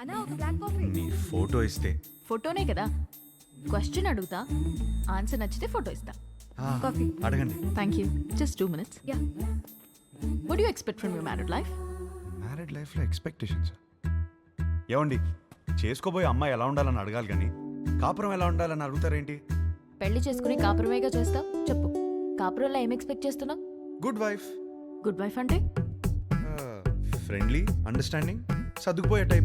అన్నా ఒక black coffee నీ ఫోటో ఇస్తే. ఫోటోనే కదా. క్వశ్చన్ అడుగుతా ఆన్సర్ నచ్చితే ఫోటో ఇస్తా. ఆ, కాఫీ అడగండి. Thank you just two minutes ya what you expect from you married life married లైఫ్లో ఎక్స్పెక్టేషన్స్ ఏమండి చేసుకోబోయే అమ్మాయి ఎలా ఉండాలని అడగాలి కానీ కాపురం ఎలా ఉండాలని అడుగుతారేంటి? పెళ్ళి చేసుకుని కాపురమేగా చేస్తావు? చెప్పు. కాపురంలో ఏం ఎక్స్పెక్ట్ చేస్తున్నావు? గుడ్ వైఫ్ గుడ్ వైఫ్ అంటే? ఫ్రెండ్లీ అండర్స్టాండింగ్ సర్దుకుపోయే టైప్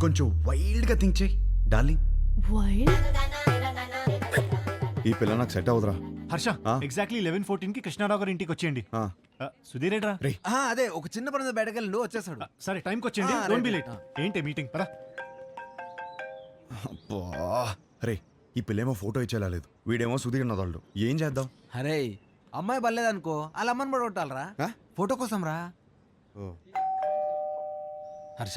కొంచెం వైల్డ్గా థింక్ చేయి. డార్లింగ్ వైల్డ్ ఈ పిల్ల నాకు సెట్ అవుతురా హర్ష ఆ? ఎగ్జాక్ట్లీ లెవెన్ ఫోర్టీన్కి కృష్ణారావు గారి ఇంటికి వచ్చేయండి. ఆ. ఆ, సుధీర్ ఏట్రా రే ఆ, అదే ఒక చిన్న పని బయటకెళ్ళి వచ్చేసాడు ఆ, సరే టైంకి వచ్చేయండి. డోంట్ బి లేట్ ఏంటి మీటింగ్ పరా అబ్బా. రే ఈ పిల్లేమో ఫోటో ఇచ్చేలా లేదు. వీడేమో సుధీర్ నదాళ్ళు ఏం చేద్దాం? అరే అమ్మాయి బలేదనుకో వాళ్ళ అమ్మని కూడా కొట్టాలరా. ఆ? ఫోటో కోసం రా ఓ. హర్ష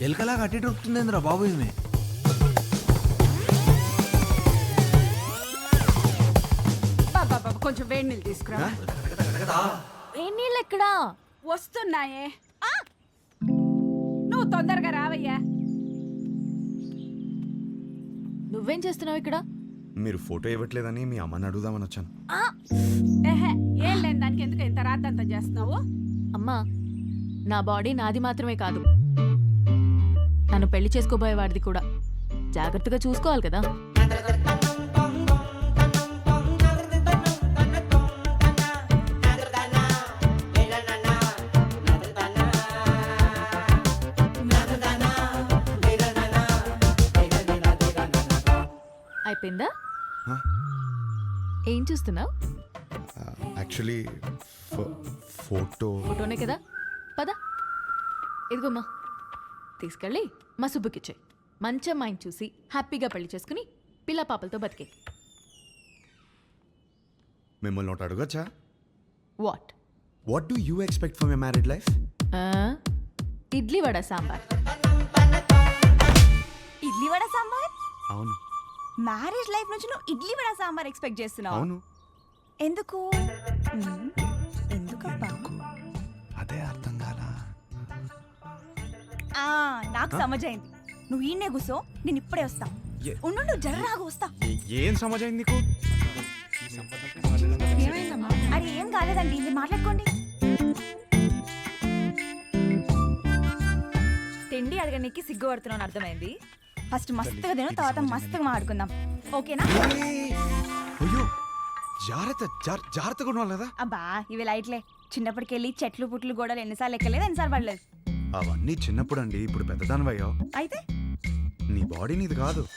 ఎలకలా కట్టి దొరుకుతుందేంద్రా బాబు ఇది బాబా బాబా కొంచెం వేడి నీళ్ళు తీసుకురా. వేణీళ్ళు ఎక్కడా? వస్తున్నాయే. ఆ! నువ్వు తొందరగా రావయ్యా. నువ్వేం చేస్తున్నావు ఇక్కడ? మీరు ఫోటో ఇవ్వట్లేదని మీ అమ్మని అడుగుదామని వచ్చాను. ఆ! ఏహే ఏం లేని దానికి ఎందుకు ఇంత రాద్దంతా చేస్తున్నావు? అమ్మా నా బాడీ నాది మాత్రమే కాదు. నన్ను పెళ్ళి చేసుకోబోయేవాడిది కూడా. జాగ్రత్తగా చూసుకోవాలి కదా. అయిపోయిందా? ఏం చూస్తున్నావు? Actually photo. ఫోటోనే కదా. పద. ఇదిగోమ్మా తీసుకెళ్ళి. మా సుబ్బుకిచ్చాయి మంచి అమ్మాయిని చూసి హ్యాపీగా పెళ్ళి చేసుకుని పిల్ల పాపలతో బతికే. మిమ్మల్ని ఒకటి అడగచ్చా? What? What do you expect for my married life idli vada sambar. Idli vada sambar? అవును. మ్యారేజ్ లైఫ్ నుంచి నువ్వు ఇడ్లీ వడ సాంబార్ ఎక్స్పెక్ట్ చేస్తున్నావు. అవును. ఎందుకు. ఎందుకబ్బా? అదే అర్థం ఆ, నాకు సమజైంది. నువ్వు ఈయనే కూసో నేను ఇప్పుడే వస్తా. ఏ- ఉండు జర్రాగా వస్తా. ఏ- ఏం సమాజం నీకు? అరే ఏం కాలేదండి ఇది మాట్లాడుకోండి. తిండి అడగడానికి సిగ్గుపడుతున్నాను అర్థమైంది. ఫస్ట్ మస్తుగా తిను తర్వాత మస్తుగా మాట్లాడుకుందాం. ఓకేనా? ఏయ్! అయ్యో జాగ్రత్త జాగ్రత్తగా ఉండాలి కదా? అబ్బా ఇవి లైట్లే. చిన్నప్పటికెళ్ళి చెట్లు పుట్లు గోడలు ఎన్నిసార్లు ఎక్కలేదు ఎన్నిసార్లు పడలేదు. అవన్నీ చిన్నప్పుడు అండి ఇప్పుడు పెద్దదానివయ్యో. అయితే? నీ బాడీ నీది కాదు.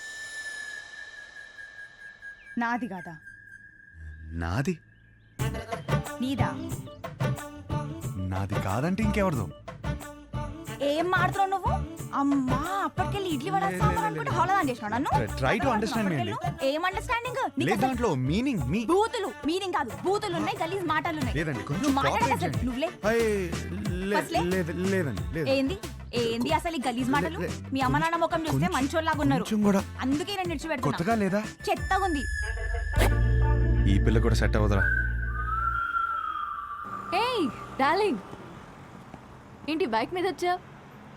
నాది కాదా? నాది? నీదా? నాది కాదంటే ఇంకెవరిదో? ఏం మాడుతున్నావు నువ్వు? అమ్మా అప్పటికెళ్ళి ఇడ్లీ వడ సాంబార్ అనుకుంటే హోలదాన్ చేసినావు నన్ను? Try- try to understand me అండి. అప్పటికెళ్ళు ఏం అండర్స్టాండింగ్ లేదు దాంట్లో మీనింగ్ మీ బూతులు మీనింగ్ కాదు. బూతులు ఉన్నాయి గలీజ్ మాటలు ఉన్నాయి లేదండి కొంచెం నువ్వు మాట్లాడక అసలు. నువ్వులే? లేదు లేదండి లేదు. ఏంది? ఏంది అసలు ఈ గలీజ్ మాటలు? మీ అమ్మ నాన్న ముఖం చూస్తే మంచోళ్ళలాగా ఉన్నారు. అందుకే నేను నిడిచిపెడుతున్నా. కొత్తగా లేదా? చెత్తగా ఉంది ఈ పిల్ల కూడా సెట్ అవ్వదురా. ఏయ్ డార్లింగ్. ఏంటి బైక్ మీద వచ్చా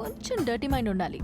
కొంచెం డర్టీ మైండ్ ఉండాలి.